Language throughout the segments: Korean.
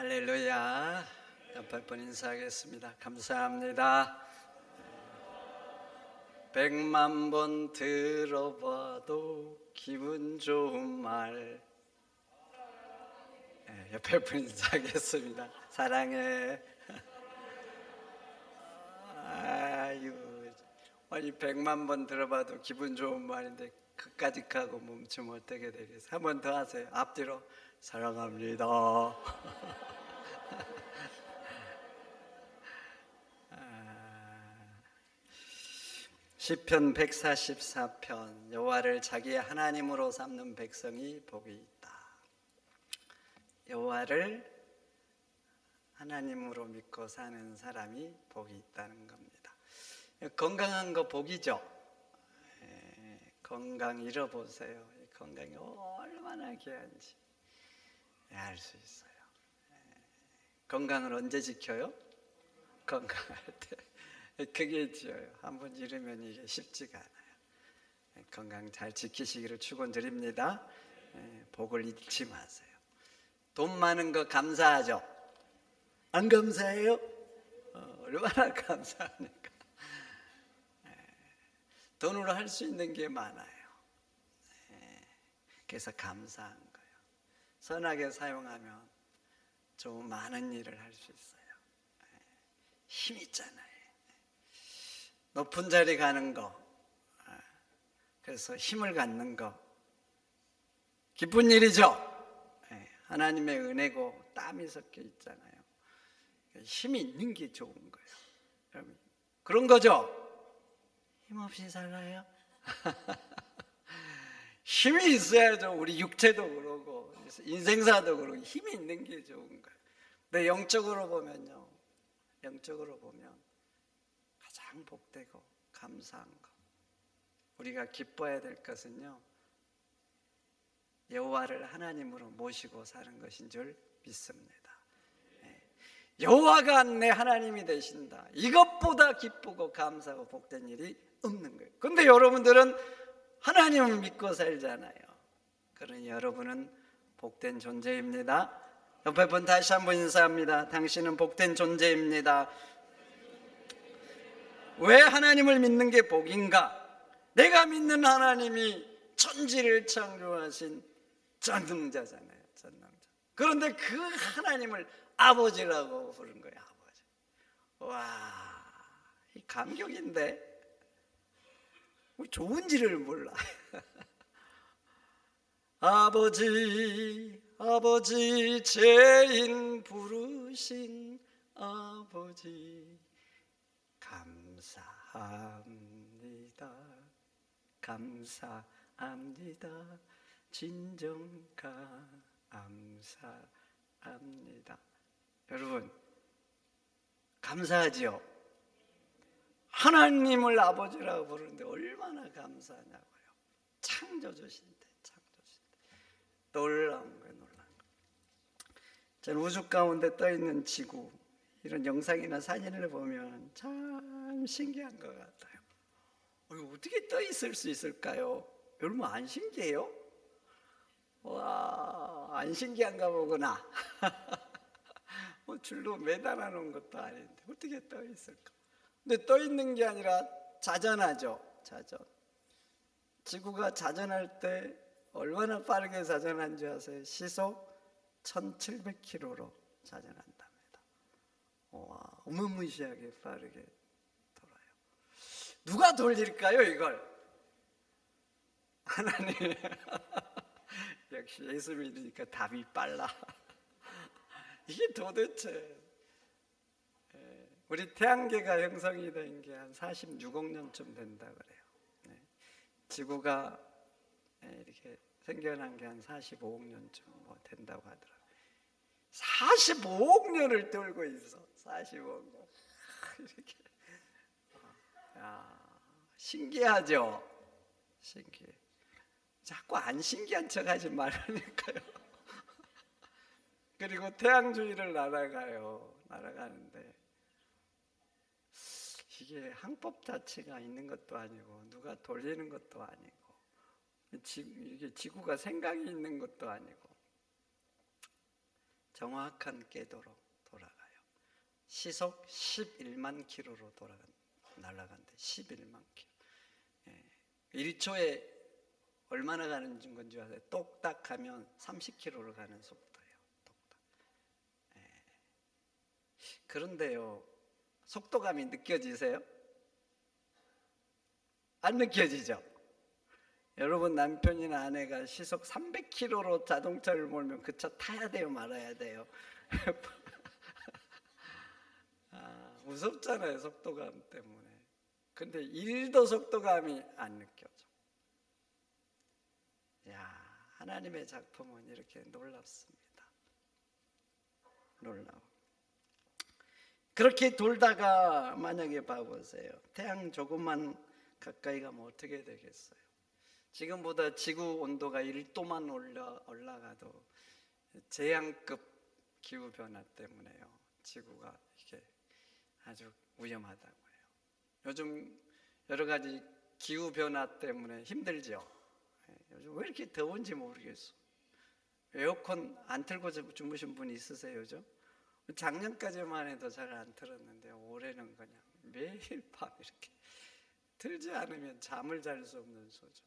할렐루야. 옆에 분 인사하겠습니다. 감사합니다. 백만 번 들어봐도 기분 좋은 말. 네, 옆에 분 인사하겠습니다. 사랑해. 아유, 아니 백만 번 들어봐도 기분 좋은 말인데 그까지 가고 멈추면 어떻게 되겠어요? 한 번 더 하세요. 앞뒤로 사랑합니다. 시편 144편 여호와를 자기의 하나님으로 삼는 백성이 복이 있다. 여호와를 하나님으로 믿고 사는 사람이 복이 있다는 겁니다. 건강한 거 복이죠. 에, 건강 잃어보세요. 이 건강이 얼마나 귀한지 알 수 있어요. 에, 건강을 언제 지켜요? 건강할 때. 그게 지어요. 한번 잃으면 이게 쉽지가 않아요. 건강 잘 지키시기를 축원드립니다. 에, 복을 잃지 마세요. 돈 많은 거 감사하죠? 안 감사해요? 어, 얼마나 감사합니까? 에, 돈으로 할 수 있는 게 많아요. 에, 그래서 감사한. 선하게 사용하면 좀 많은 일을 할 수 있어요. 에, 힘 있잖아요. 높은 자리 가는 거, 아, 그래서 힘을 갖는 거, 기쁜 일이죠. 예, 하나님의 은혜고 땀이 섞여 있잖아요. 힘이 있는 게 좋은 거예요. 여러분, 그런 거죠. 힘없이 살아요. 힘이 있어야죠. 우리 육체도 그러고 인생사도 그러고 힘이 있는 게 좋은 거예요. 근데 영적으로 보면요, 영적으로 보면 가장 복되고 감사한 것. 우리가 기뻐해야 될 것은요. 여호와를 하나님으로 모시고 사는 것인 줄 믿습니다. 예. 여호와가 내 하나님이 되신다. 이것보다 기쁘고 감사하고 복된 일이 없는 거예요. 근데 여러분들은 하나님을 믿고 살잖아요. 그러니 여러분은 복된 존재입니다. 옆에 분 다시 한번 인사합니다. 당신은 복된 존재입니다. 왜 하나님을 믿는 게 복인가? 내가 믿는 하나님이 천지를 창조하신 전능자잖아요. 전능자. 그런데 그 하나님을 아버지라고 부른 거예요. 아버지. 와, 이 감격인데 뭐 좋은지를 몰라. 아버지, 아버지, 죄인 부르신 아버지. 감사합니다. 감사합니다. 진정 감사합니다. 여러분, 감사하지요? 하나님을 아버지라고 부르는데 얼마나 감사하냐고요. 창조주신데, 창조주신데. 놀라운 거예요, 놀라운 거. 저는 우주 가운데 떠 있는 지구, 이런 영상이나 사진을 보면 참 신기한 것 같아요. 어, 어떻게 떠 있을 수 있을까요? 여러분 안 신기해요? 와, 안 신기한가 보구나. 뭐 줄로 매달아 놓은 것도 아닌데 어떻게 떠 있을까? 근데 떠 있는 게 아니라 자전하죠. 자전. 지구가 자전할 때 얼마나 빠르게 자전한 줄 아세요? 시속 1700km로 자전한다. 와, 어마무시하게 빠르게 돌아요. 누가 돌릴까요, 이걸? 하나님. 역시 예수 믿으니까 답이 빨라. 이게 도대체 예, 우리 태양계가 형성이 된 게 한 46억 년쯤 된다 그래요. 네. 지구가 예, 이렇게 생겨난 게 한 45억 년쯤 뭐 된다고 하더라고요. 45억 년을 돌고 있어. 45억 년. 이렇게. 야, 신기하죠? 신기해. 자꾸 안 신기한 척 하지 말라니까요. 그리고 태양주의를 날아가요. 날아가는데 이게 항법 자체가 있는 것도 아니고 누가 돌리는 것도 아니고 이게 지구가 생각이 있는 것도 아니고 정확한 궤도로 돌아가요. 시속 11만 킬로로 돌아간 날아간대. 11만 킬로. 예. 1초에 얼마나 가는 건지 아세요? 똑딱 하면 30킬로를 가는 속도예요. 똑딱. 예. 그런데요, 속도감이 느껴지세요? 안 느껴지죠? 여러분 남편이나 아내가 시속 300km로 자동차를 몰면 그 차 타야 돼요, 말아야 돼요. 아, 무섭잖아요, 속도감 때문에. 근데 일도 속도감이 안 느껴져. 야, 하나님의 작품은 이렇게 놀랍습니다. 놀라워. 그렇게 돌다가 만약에 봐보세요. 태양 조금만 가까이 가면 어떻게 되겠어요? 지금보다 지구 온도가 1도만 올라, 올라가도 재앙급 기후 변화 때문에요. 지구가 이게 아주 위험하다고 해요. 요즘 여러 가지 기후 변화 때문에 힘들죠. 예, 요즘 왜 이렇게 더운지 모르겠어. 에어컨 안 틀고 주무신 분 있으세요, 요즘? 작년까지만 해도 잘안 틀었는데 올해는 그냥 매일 밤 이렇게 틀지 않으면 잠을 잘 수 없는 소죠.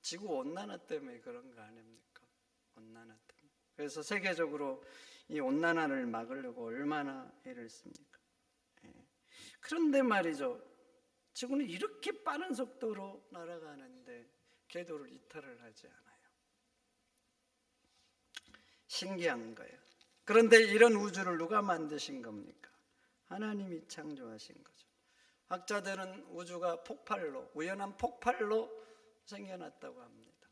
지구 온난화 때문에 그런 거 아닙니까? 온난화 때문에. 그래서 세계적으로 이 온난화를 막으려고 얼마나 애를 씁니까? 예. 그런데 말이죠. 지구는 이렇게 빠른 속도로 날아가는데 궤도를 이탈을 하지 않아요. 신기한 거예요. 그런데 이런 우주를 누가 만드신 겁니까? 하나님이 창조하신 거죠. 학자들은 우주가 폭발로, 우연한 폭발로 생겨났다고 합니다.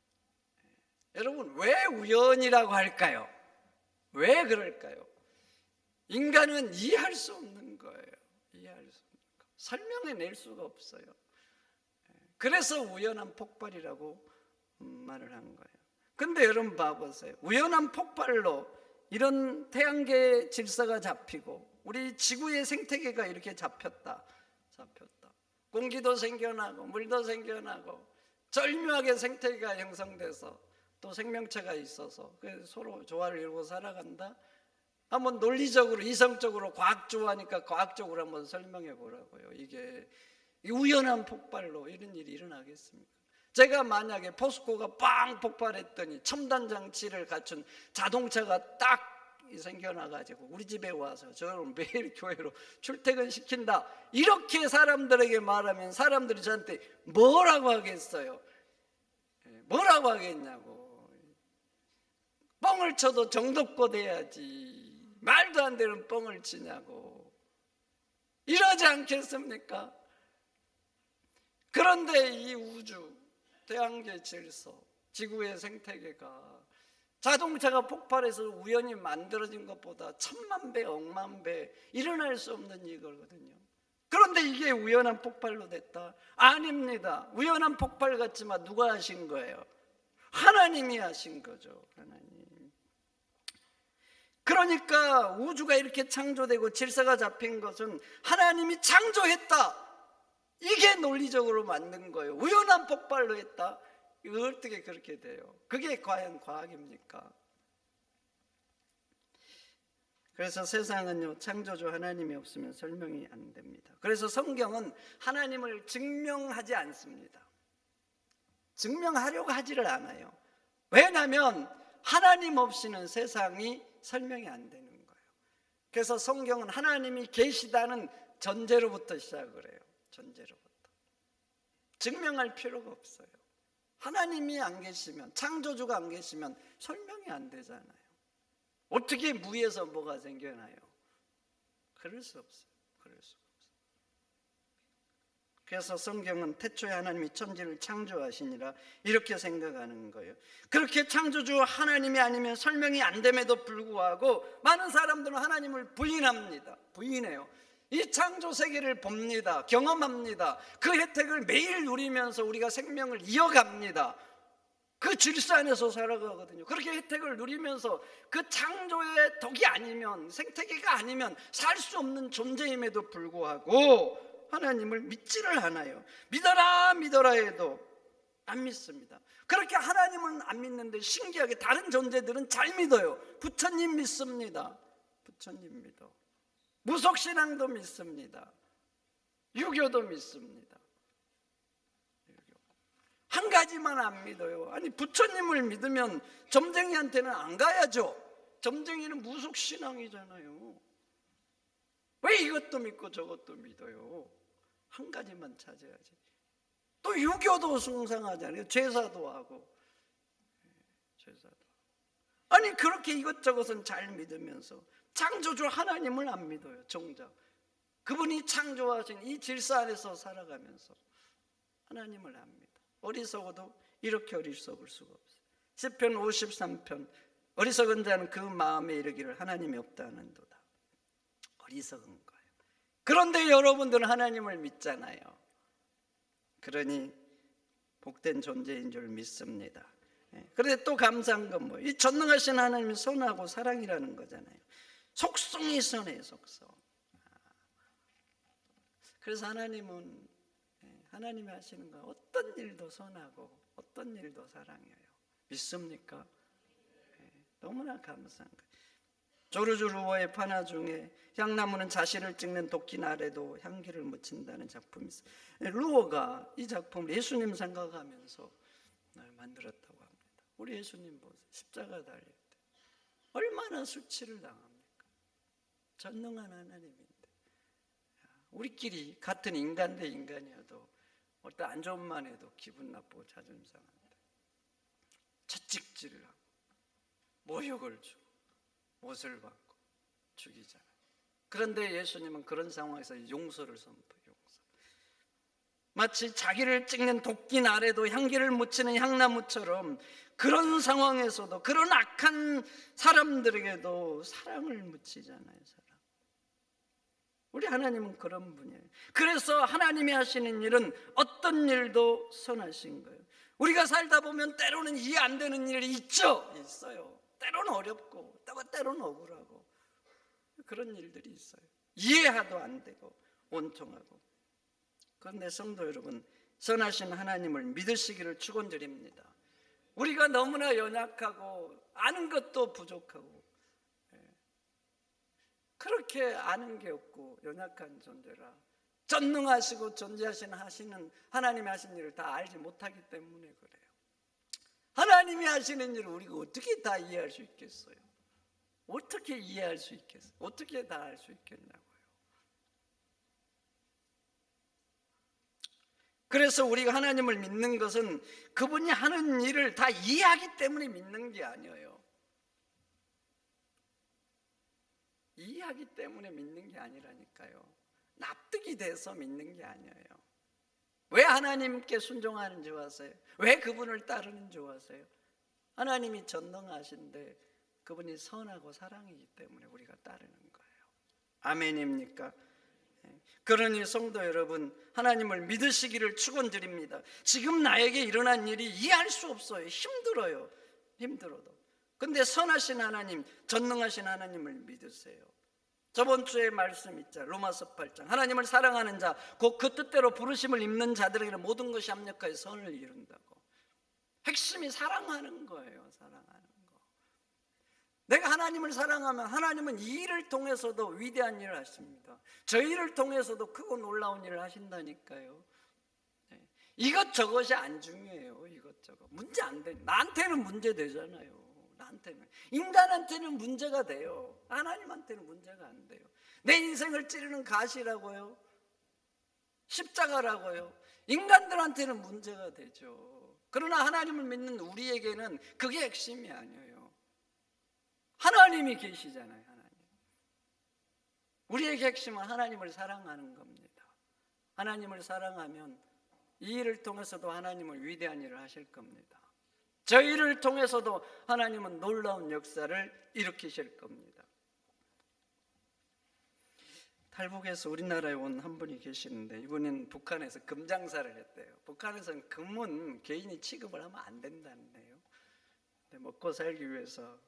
예. 여러분, 왜 우연이라고 할까요? 왜 그럴까요? 인간은 이해할 수 없는 거예요. 이해할 수 없는 거. 설명해 낼 수가 없어요. 예. 그래서 우연한 폭발이라고 말을 한 거예요. 근데 여러분 봐보세요. 우연한 폭발로 이런 태양계 질서가 잡히고 우리 지구의 생태계가 이렇게 잡혔다. 잡혔다. 공기도 생겨나고 물도 생겨나고 절묘하게 생태계가 형성돼서 또 생명체가 있어서 그 서로 조화를 이루고 살아간다. 한번 논리적으로 이성적으로 과학주하니까 과학적으로 한번 설명해 보라고요. 이게 우연한 폭발로 이런 일이 일어나겠습니까? 제가 만약에 포스코가 빵 폭발했더니 첨단 장치를 갖춘 자동차가 딱 생겨나가지고 우리 집에 와서 저를 매일 교회로 출퇴근 시킨다 이렇게 사람들에게 말하면 사람들이 저한테 뭐라고 하겠어요? 예, 뭐라고 하겠냐고 뻥을 쳐도 정도껏 해야지 말도 안 되는 뻥을 치냐고 이러지 않겠습니까? 그런데 이 우주 태양계 질서 지구의 생태계가 자동차가 폭발해서 우연히 만들어진 것보다 천만 배, 억만 배 일어날 수 없는 이거거든요. 그런데 이게 우연한 폭발로 됐다? 아닙니다. 우연한 폭발 같지만 누가 하신 거예요? 하나님이 하신 거죠. 하나님. 그러니까 우주가 이렇게 창조되고 질서가 잡힌 것은 하나님이 창조했다. 이게 논리적으로 맞는 거예요. 우연한 폭발로 했다. 이거 어떻게 그렇게 돼요? 그게 과연 과학입니까? 그래서 세상은요, 창조주 하나님이 없으면 설명이 안 됩니다. 그래서 성경은 하나님을 증명하지 않습니다. 증명하려고 하지를 않아요. 왜냐하면 하나님 없이는 세상이 설명이 안 되는 거예요. 그래서 성경은 하나님이 계시다는 전제로부터 시작을 해요. 전제로부터. 증명할 필요가 없어요. 하나님이 안 계시면 창조주가 안 계시면 설명이 안 되잖아요. 어떻게 무에서 뭐가 생겨나요? 그럴 수 없어요. 그럴 수 없어요. 그래서 성경은 태초에 하나님이 천지를 창조하시니라 이렇게 생각하는 거예요. 그렇게 창조주 하나님이 아니면 설명이 안 됨에도 불구하고 많은 사람들은 하나님을 부인합니다. 부인해요. 이 창조 세계를 봅니다. 경험합니다. 그 혜택을 매일 누리면서 우리가 생명을 이어갑니다. 그 질서 안에서 살아가거든요. 그렇게 혜택을 누리면서 그 창조의 덕이 아니면 생태계가 아니면 살 수 없는 존재임에도 불구하고 하나님을 믿지를 않아요. 믿어라 믿어라 해도 안 믿습니다. 그렇게 하나님은 안 믿는데 신기하게 다른 존재들은 잘 믿어요. 부처님 믿습니다. 부처님 믿어. 무속신앙도 믿습니다. 유교도 믿습니다. 한 가지만 안 믿어요. 아니 부처님을 믿으면 점쟁이한테는 안 가야죠. 점쟁이는 무속 신앙이잖아요. 왜 이것도 믿고 저것도 믿어요? 한 가지만 찾아야지. 또 유교도 숭상하잖아요. 제사도 하고. 예, 제사도. 아니 그렇게 이것저것은 잘 믿으면서 창조주 하나님을 안 믿어요. 정작. 그분이 창조하신 이 질서 안에서 살아가면서 하나님을 안 믿어. 어리석어도 이렇게 어리석을 수가 없어요. 시편 53편 어리석은 자는 그 마음에 이르기를 하나님이 없다는도다. 어리석은 거예요. 그런데 여러분들은 하나님을 믿잖아요. 그러니 복된 존재인 줄 믿습니다. 예, 그런데 또 감사한 건 뭐예요? 이 전능하신 하나님이 선하고 사랑이라는 거잖아요. 속성이 선해요, 속성. 그래서 하나님은 예, 하나님이 하시는 거 어떤 일도 선하고 어떤 일도 사랑해요. 믿습니까? 예, 너무나 감사한 거예요. 조르주 루어의 판화 중에 향나무는 자신을 찍는 도끼 아래도 향기를 묻힌다는 작품이 있어요. 예, 루어가 이 작품을 예수님 생각하면서 만들었다고. 우리 예수님 보세요. 십자가 달릴 때 얼마나 수치를 당합니까? 전능한 하나님인데 우리끼리 같은 인간 대 인간이어도 어떤 안 좋은 만 해도 기분 나쁘고 자존심 상한데 채찍질을 하고 모욕을 주고 못을 받고 죽이잖아요. 그런데 예수님은 그런 상황에서 용서를 선포해요. 마치 자기를 찍는 도끼 아래도 향기를 묻히는 향나무처럼 그런 상황에서도 그런 악한 사람들에게도 사랑을 묻히잖아요. 사랑. 우리 하나님은 그런 분이에요. 그래서 하나님이 하시는 일은 어떤 일도 선하신 거예요. 우리가 살다 보면 때로는 이해 안 되는 일이 있죠. 있어요. 때로는 어렵고 때로는 억울하고 그런 일들이 있어요. 이해도 안 되고 온통하고. 그런데 성도 여러분, 선하신 하나님을 믿으시기를 축원드립니다. 우리가 너무나 연약하고 아는 것도 부족하고 예. 그렇게 아는 게 없고 연약한 존재라 전능하시고 존재하신 하시는 하나님이 하신 일을 다 알지 못하기 때문에 그래요. 하나님이 하시는 일을 우리가 어떻게 다 이해할 수 있겠어요? 어떻게 이해할 수 있겠어요? 어떻게 다 알 수 있겠냐고요. 그래서 우리가 하나님을 믿는 것은 그분이 하는 일을 다 이해하기 때문에 믿는 게 아니에요. 이해하기 때문에 믿는 게 아니라니까요. 납득이 돼서 믿는 게 아니에요. 왜 하나님께 순종하는지 아세요? 왜 그분을 따르는지 아세요? 하나님이 전능하신데 그분이 선하고 사랑이기 때문에 우리가 따르는 거예요. 아멘입니까? 예. 그러니 성도 여러분 하나님을 믿으시기를 축원드립니다. 지금 나에게 일어난 일이 이해할 수 없어요. 힘들어요. 힘들어도. 근데 선하신 하나님, 전능하신 하나님을 믿으세요. 저번 주에 말씀 있죠. 로마서 8장. 하나님을 사랑하는 자, 곧 그 뜻대로 부르심을 입는 자들에게는 모든 것이 합력하여 선을 이룬다고. 핵심이 사랑하는 거예요. 사랑하는 거. 내가 하나님을 사랑하면 하나님은 이 일을 통해서도 위대한 일을 하십니다. 저 일을 통해서도 크고 놀라운 일을 하신다니까요. 네. 이것저것이 안 중요해요. 이것저것. 문제 안 돼. 나한테는 문제 되잖아요. 나한테는 인간한테는 문제가 돼요. 하나님한테는 문제가 안 돼요. 내 인생을 찌르는 가시라고요. 십자가라고요. 인간들한테는 문제가 되죠. 그러나 하나님을 믿는 우리에게는 그게 핵심이 아니에요. 하나님이 계시잖아요. 하나님. 우리에게 핵심은 하나님을 사랑하는 겁니다. 하나님을 사랑하면 이 일을 통해서도 하나님은 위대한 일을 하실 겁니다. 저희를 통해서도 하나님은 놀라운 역사를 일으키실 겁니다. 탈북에서 우리나라에 온 한 분이 계시는데 이분은 북한에서 금장사를 했대요. 북한에서는 금은 개인이 취급을 하면 안 된다는데요. 먹고 살기 위해서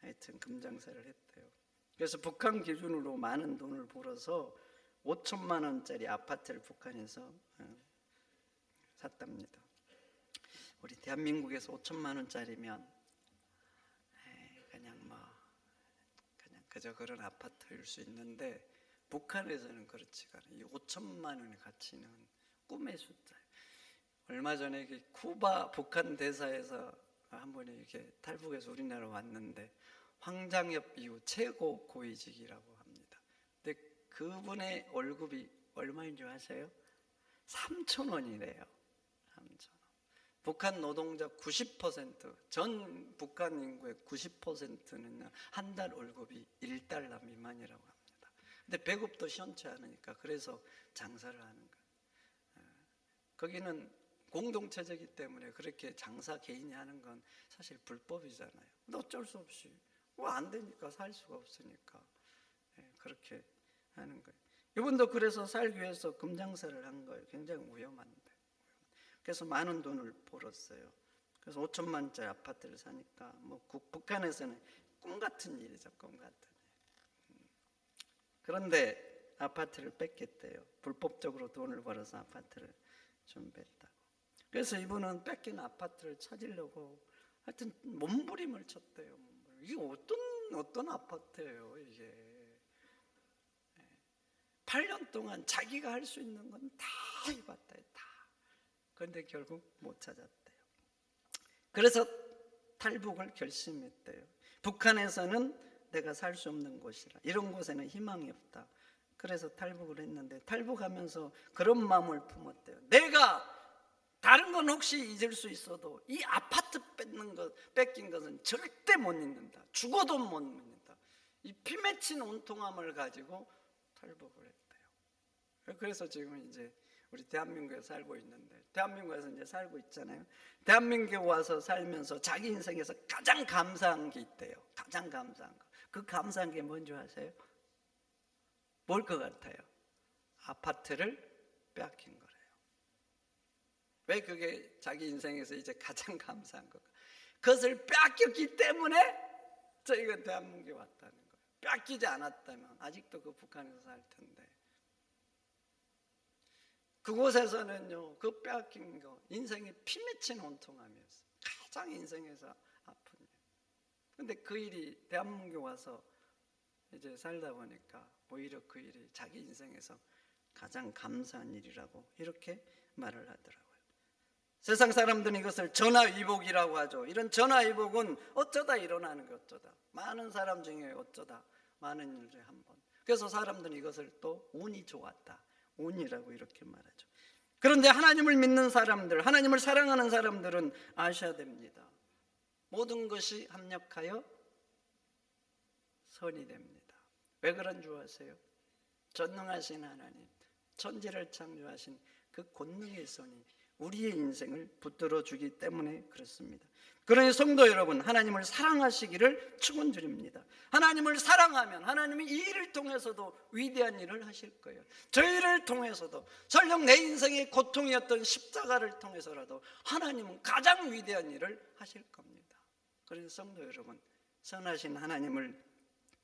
하여튼 금장사를 했대요. 그래서 북한 기준으로 많은 돈을 벌어서 5천만 원짜리 아파트를 북한에서 어, 샀답니다. 우리 대한민국에서 5천만 원짜리면 그냥 뭐 그냥 그저 그런 아파트일 수 있는데 북한에서는 그렇지가 않아요. 이 5천만 원의 가치는 꿈의 숫자예요. 얼마 전에 그 쿠바 북한 대사에서 한 분이 이렇게 탈북해서 우리나라 왔는데 황장엽 이후 최고 고위직이라고 합니다. 근데 그분의 월급이 얼마인 줄 아세요? 3천 원이래요. 3천 원. 북한 노동자 90%전 북한 인구의 90%는 한 달 월급이 1달러 미만이라고 합니다. 근데 배급도 시원치 않으니까 그래서 장사를 하는 거예요. 어, 거기는 공동체제이기 때문에 그렇게 장사 개인이 하는 건 사실 불법이잖아요. 어쩔 수 없이 뭐 안 되니까 살 수가 없으니까 예, 그렇게 하는 거예요. 이분도 그래서 살기 위해서 금장사를 한 거예요. 굉장히 위험한데. 그래서 많은 돈을 벌었어요. 그래서 5천만짜리 아파트를 사니까 뭐 국- 북한에서는 꿈 같은 일이죠, 꿈 같은 일. 음. 그런데 아파트를 뺏겼대요. 불법적으로 돈을 벌어서 아파트를 좀 뺐다고. 그래서 이분은 뺏긴 아파트를 찾으려고 하여튼 몸부림을 쳤대요. 이게 어떤 어떤 아파트예요, 이게. 8년 동안 자기가 할 수 있는 건 다 해봤다, 다. 그런데 결국 못 찾았대요. 그래서 탈북을 결심했대요. 북한에서는 내가 살 수 없는 곳이라. 이런 곳에는 희망이 없다. 그래서 탈북을 했는데 탈북하면서 그런 마음을 품었대요. 내가 다른 건 혹시 잊을 수 있어도 이 아파트 뺏는 것, 뺏긴 것은 절대 못 잊는다. 죽어도 못 잊는다. 이 피 맺힌 온통함을 가지고 탈북을 했대요. 그래서 지금 이제 우리 대한민국에 살고 있는데 대한민국에서 이제 살고 있잖아요. 대한민국에 와서 살면서 자기 인생에서 가장 감사한 게 있대요. 가장 감사한 거. 그 감사한 게 뭔지 아세요? 뭘 것 같아요? 아파트를 빼앗긴 거래요. 왜 그게 자기 인생에서 이제 가장 감사한 것? 그것을 빼앗겼기 때문에 저희가 대한민국에 왔다는 거예요. 빼앗기지 않았다면 아직도 그 북한에서 살 텐데. 그곳에서는요, 그 빼앗긴 거, 인생의 피 맺힌 온통함이었어요. 가장 인생에서 아픈 일. 근데 그 일이 대한민국에 와서 이제 살다 보니까 오히려 그 일이 자기 인생에서 가장 감사한 일이라고 이렇게 말을 하더라고요. 세상 사람들은 이것을 전화위복이라고 하죠. 이런 전화위복은 어쩌다 일어나는 게 어쩌다. 많은 사람 중에 어쩌다 많은 일 중에 한 번. 그래서 사람들은 이것을 또 운이 좋았다. 운이라고 이렇게 말하죠. 그런데 하나님을 믿는 사람들, 하나님을 사랑하는 사람들은 아셔야 됩니다. 모든 것이 합력하여 선이 됩니다. 왜 그런 줄 아세요? 전능하신 하나님, 천지를 창조하신 그 권능의 손이 우리의 인생을 붙들어 주기 때문에 그렇습니다. 그러니 성도 여러분, 하나님을 사랑하시기를 축원드립니다. 하나님을 사랑하면 하나님이 이 일을 통해서도 위대한 일을 하실 거예요. 저희를 통해서도 설령 내 인생의 고통이었던 십자가를 통해서라도 하나님은 가장 위대한 일을 하실 겁니다. 그래서 성도 여러분, 선하신 하나님을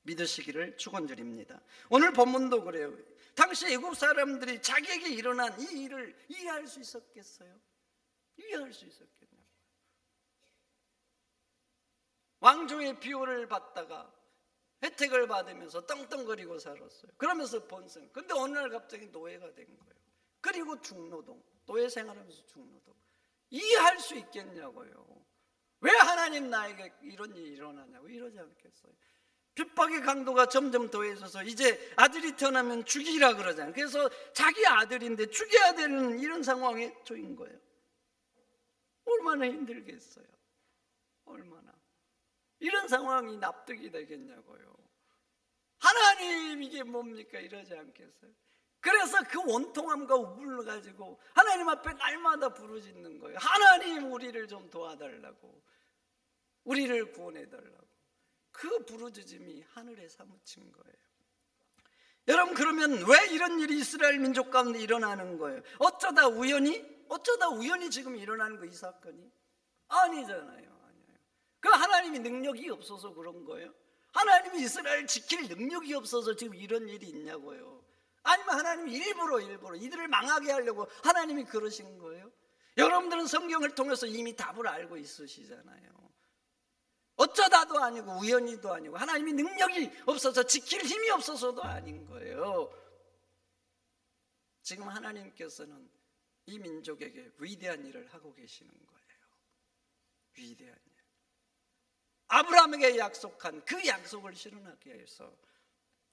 믿으시기를 축원드립니다. 오늘 본문도 그래요. 당시 애굽 사람들이 자기에게 일어난 이 일을 이해할 수 있었겠어요? 이해할 수 있었겠냐고. 왕조의 비호를 받다가 혜택을 받으면서 떵떵거리고 살았어요. 그러면서 번성. 근데 어느 날 갑자기 노예가 된 거예요. 그리고 중노동, 노예 생활하면서 중노동. 이해할 수 있겠냐고요. 왜 하나님 나에게 이런 일이 일어나냐고 이러지 않겠어요. 핍박의 강도가 점점 더해져서 이제 아들이 태어나면 죽이라 그러잖아요. 그래서 자기 아들인데 죽여야 되는 이런 상황에 처인 거예요. 얼마나 힘들겠어요. 얼마나. 이런 상황이 납득이 되겠냐고요. 하나님 이게 뭡니까 이러지 않겠어요? 그래서 그 원통함과 우물을 가지고 하나님 앞에 날마다 부르짖는 거예요. 하나님 우리를 좀 도와달라고. 우리를 구원해 달라고. 그 부르짖음이 하늘에 사무친 거예요. 여러분 그러면 왜 이런 일이 이스라엘 민족 가운데 일어나는 거예요? 어쩌다 우연히 어쩌다 우연히 지금 일어나는 거 이 사건이 아니잖아요. 아니에요. 그 하나님이 능력이 없어서 그런 거예요. 하나님이 이스라엘 지킬 능력이 없어서 지금 이런 일이 있냐고요. 아니면 하나님이 일부러 일부러 이들을 망하게 하려고 하나님이 그러신 거예요. 여러분들은 성경을 통해서 이미 답을 알고 있으시잖아요. 어쩌다도 아니고 우연히도 아니고 하나님이 능력이 없어서 지킬 힘이 없어서도 아닌 거예요. 지금 하나님께서는 이 민족에게 위대한 일을 하고 계시는 거예요. 위대한 일. 아브라함에게 약속한 그 약속을 실현하기 위해서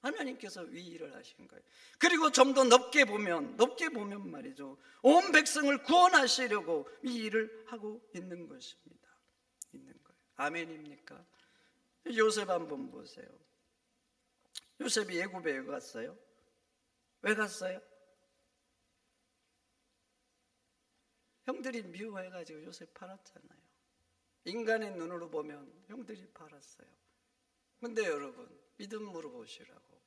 하나님께서 위 일을 하신 거예요. 그리고 좀 더 높게 보면 높게 보면 말이죠. 온 백성을 구원하시려고 이 일을 하고 있는 것입니다. 있는. 아멘입니까? 요셉 한번 보세요. 요셉이 예굽에 왜 갔어요? 왜 갔어요? 형들이 미워해가지고 요셉 팔았잖아요. 인간의 눈으로 보면 형들이 팔았어요. 근데 여러분 믿음으로 보시라고.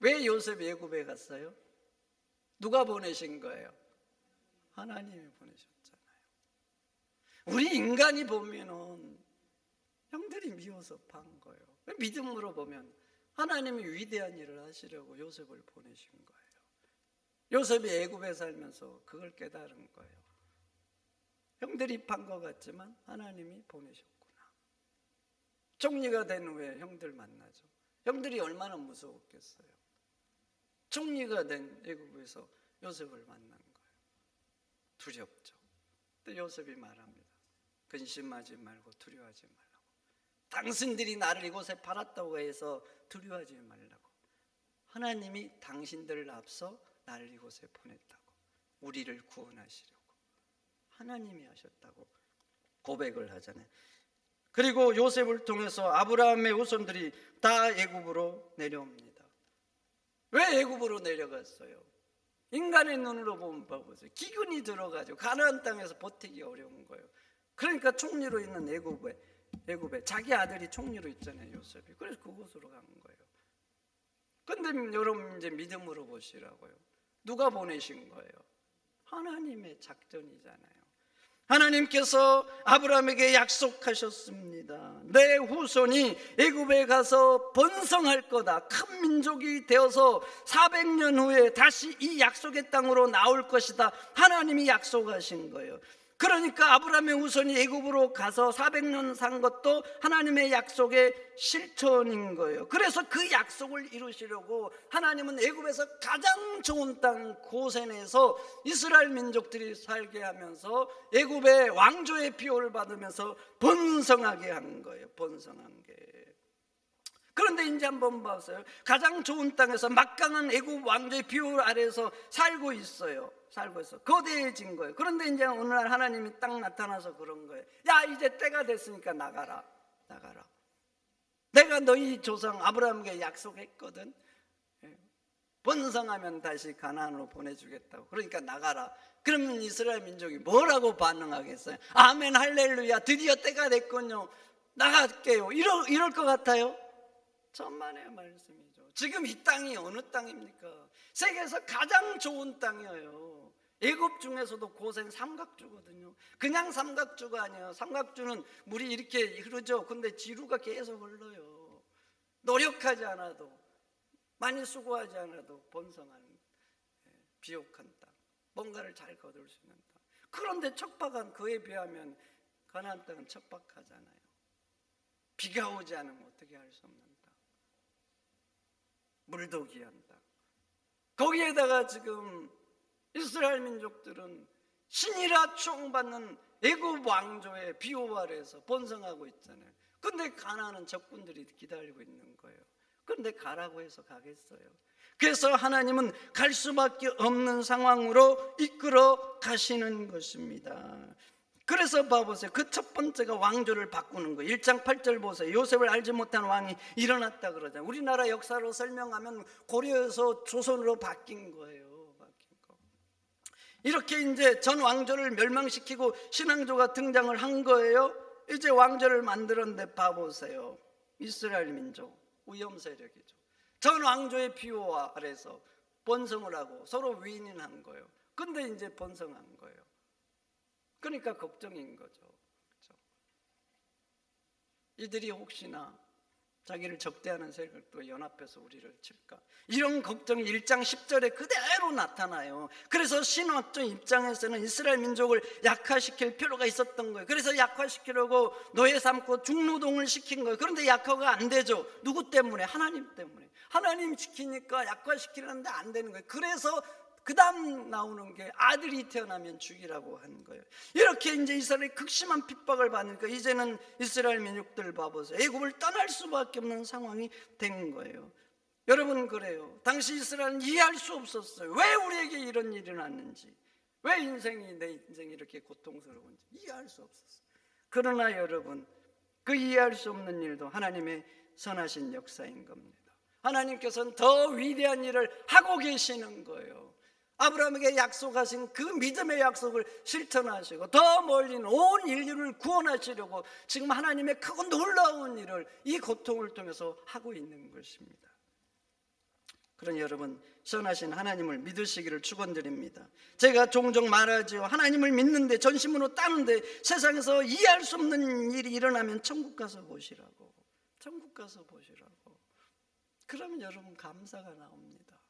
왜 요셉 예굽에 갔어요? 누가 보내신 거예요? 하나님이 보내셨잖아요. 우리 인간이 보면은 형들이 미워서 판 거예요. 믿음으로 보면 하나님이 위대한 일을 하시려고 요셉을 보내신 거예요. 요셉이 애굽에 살면서 그걸 깨달은 거예요. 형들이 판 것 같지만 하나님이 보내셨구나. 총리가 된 후에 형들 만나죠. 형들이 얼마나 무서웠겠어요. 총리가 된 애굽에서 요셉을 만난 거예요. 두렵죠. 근데 요셉이 말합니다. 근심하지 말고 두려워하지 말라고. 당신들이 나를 이곳에 팔았다고 해서 두려워하지 말라고. 하나님이 당신들을 앞서 나를 이곳에 보냈다고. 우리를 구원하시려고. 하나님이 하셨다고 고백을 하잖아요. 그리고 요셉을 통해서 아브라함의 후손들이 다 애굽으로 내려옵니다. 왜 애굽으로 내려갔어요? 인간의 눈으로 보면 봐보세요. 기근이 들어가지고 가나안 땅에서 버티기 어려운 거예요. 그러니까 총리로 있는 애굽에 애굽에 자기 아들이 총리로 있잖아요, 요셉이. 그래서 그곳으로 간 거예요. 근데 여러분 이제 믿음으로 보시라고요. 누가 보내신 거예요? 하나님의 작전이잖아요. 하나님께서 아브라함에게 약속하셨습니다. 내 후손이 애굽에 가서 번성할 거다. 큰 민족이 되어서 400년 후에 다시 이 약속의 땅으로 나올 것이다. 하나님이 약속하신 거예요. 그러니까 아브라함의 후손이 애굽으로 가서 400년 산 것도 하나님의 약속의 실천인 거예요. 그래서 그 약속을 이루시려고 하나님은 애굽에서 가장 좋은 땅 고센에서 이스라엘 민족들이 살게 하면서 애굽의 왕조의 비호를 받으면서 번성하게 한 거예요. 번성한 게. 그런데 이제 한번 보세요. 가장 좋은 땅에서 막강한 애굽 왕조의 비호 아래에서 살고 있어요. 살고 있어. 거대해진 거예요. 그런데 이제 어느 날 하나님이 딱 나타나서 그런 거예요. 야, 이제 때가 됐으니까 나가라. 나가라. 내가 너희 조상 아브라함에게 약속했거든. 예. 번성하면 다시 가나안으로 보내주겠다고. 그러니까 나가라. 그러면 이스라엘 민족이 뭐라고 반응하겠어요? 아멘 할렐루야. 드디어 때가 됐군요. 나갈게요. 이럴, 이럴 것 같아요? 천만의 말씀이죠. 지금 이 땅이 어느 땅입니까? 세계에서 가장 좋은 땅이에요. 애굽 중에서도 고생 삼각주거든요. 그냥 삼각주가 아니에요. 삼각주는 물이 이렇게 흐르죠. 근데 지루가 계속 흘러요. 노력하지 않아도 많이 수고하지 않아도 번성하는 예, 비옥한 땅. 뭔가를 잘 거둘 수 있는 땅. 그런데 척박한 그에 비하면 가나안 땅은 척박하잖아요. 비가 오지 않으면 어떻게 할 수 없는 땅. 물도 귀한 땅. 거기에다가 지금 이스라엘 민족들은 신이라 총받는 애굽 왕조의 비호 아래에서 번성하고 있잖아요. 근데 가나안은 적군들이 기다리고 있는 거예요. 그런데 가라고 해서 가겠어요. 그래서 하나님은 갈 수밖에 없는 상황으로 이끌어 가시는 것입니다. 그래서 봐보세요. 그 첫 번째가 왕조를 바꾸는 거예요. 1장 8절 보세요. 요셉을 알지 못한 왕이 일어났다 그러잖아요. 우리나라 역사로 설명하면 고려에서 조선으로 바뀐 거예요. 이렇게 이제 전 왕조를 멸망시키고 신왕조가 등장을 한 거예요. 이제 왕조를 만들었는데 봐보세요. 이스라엘 민족 위험 세력이죠. 전 왕조의 비호 아래서 번성을 하고 서로 위인한 거예요. 근데 이제 번성한 거예요. 그러니까 걱정인 거죠. 그렇죠? 이들이 혹시나 자기를 적대하는 세력도 연합해서 우리를 칠까? 이런 걱정이 1장 10절에 그대로 나타나요. 그래서 신학적 입장에서는 이스라엘 민족을 약화시킬 필요가 있었던 거예요. 그래서 약화시키려고 노예 삼고 중노동을 시킨 거예요. 그런데 약화가 안 되죠. 누구 때문에? 하나님 때문에. 하나님 지키니까 약화시키는데 안 되는 거예요. 그래서 그 다음 나오는 게 아들이 태어나면 죽이라고 한 거예요. 이렇게 이제 이스라엘이 극심한 핍박을 받으니까 이제는 이스라엘 민족들 봐보세요. 애굽을 떠날 수밖에 없는 상황이 된 거예요. 여러분 그래요. 당시 이스라엘은 이해할 수 없었어요. 왜 우리에게 이런 일이 났는지, 왜 인생이 내 인생이 이렇게 고통스러운지 이해할 수 없었어요. 그러나 여러분 그 이해할 수 없는 일도 하나님의 선하신 역사인 겁니다. 하나님께서는 더 위대한 일을 하고 계시는 거예요. 아브라함에게 약속하신 그 믿음의 약속을 실천하시고 더 멀리는 온 인류를 구원하시려고 지금 하나님의 크고 놀라운 일을 이 고통을 통해서 하고 있는 것입니다. 그러니 여러분 선하신 하나님을 믿으시기를 축원드립니다. 제가 종종 말하지요. 하나님을 믿는데 전심으로 따는데 세상에서 이해할 수 없는 일이 일어나면 천국 가서 보시라고. 천국 가서 보시라고. 그러면 여러분 감사가 나옵니다.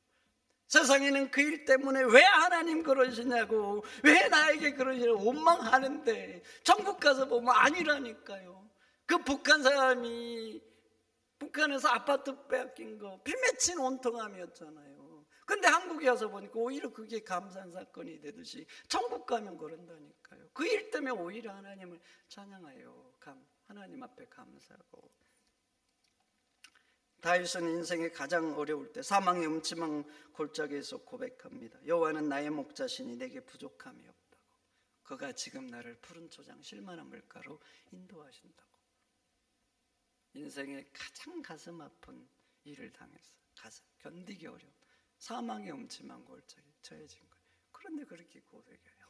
세상에는 그 일 때문에 왜 하나님 그러시냐고 왜 나에게 그러시냐고 원망하는데 천국 가서 보면 아니라니까요. 그 북한 사람이 북한에서 아파트 빼앗긴 거 피맺힌 온통함이었잖아요. 근데 한국에 와서 보니까 오히려 그게 감사한 사건이 되듯이 천국 가면 그런다니까요. 그 일 때문에 오히려 하나님을 찬양하여 감, 하나님 앞에 감사하고 다윗은 인생의 가장 어려울 때 사망의 음침한 골짜기에서 고백합니다. 여호와는 나의 목자시니 내게 부족함이 없다고. 그가 지금 나를 푸른 초장 실만한 물가로 인도하신다고. 인생의 가장 가슴 아픈 일을 당했어. 가슴 견디기 어려운 사망의 음침한 골짜기 처해진 거예요. 그런데 그렇게 고백해요.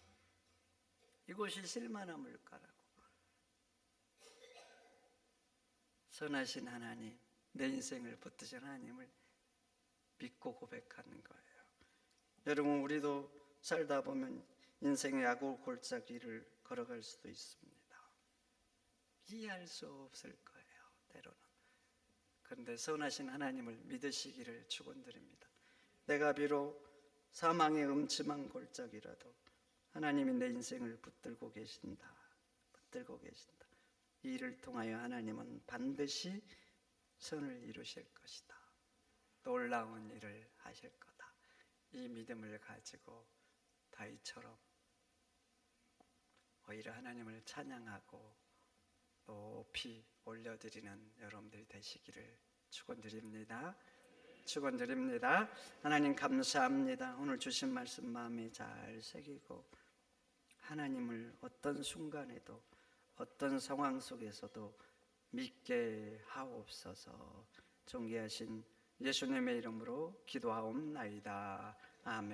이곳이 실만한 물가라고. 선하신 하나님, 내 인생을 붙드신 하나님을 믿고 고백하는 거예요. 여러분 우리도 살다 보면 인생의 악오 골짜기를 걸어갈 수도 있습니다. 이해할 수 없을 거예요. 때로는. 그런데 선하신 하나님을 믿으시기를 축원드립니다. 내가 비록 사망의 음침한 골짜기라도 하나님이 내 인생을 붙들고 계신다. 붙들고 계신다. 이 일을 통하여 하나님은 반드시 선을 이루실 것이다. 놀라운 일을 하실 거다. 이 믿음을 가지고 다윗처럼 오히려 하나님을 찬양하고 높이 올려드리는 여러분들이 되시기를 축원드립니다. 축원드립니다. 하나님 감사합니다. 오늘 주신 말씀 마음에 잘 새기고 하나님을 어떤 순간에도 어떤 상황 속에서도 믿게 하옵소서. 존귀하신 예수님의 이름으로 기도하옵나이다. 아멘.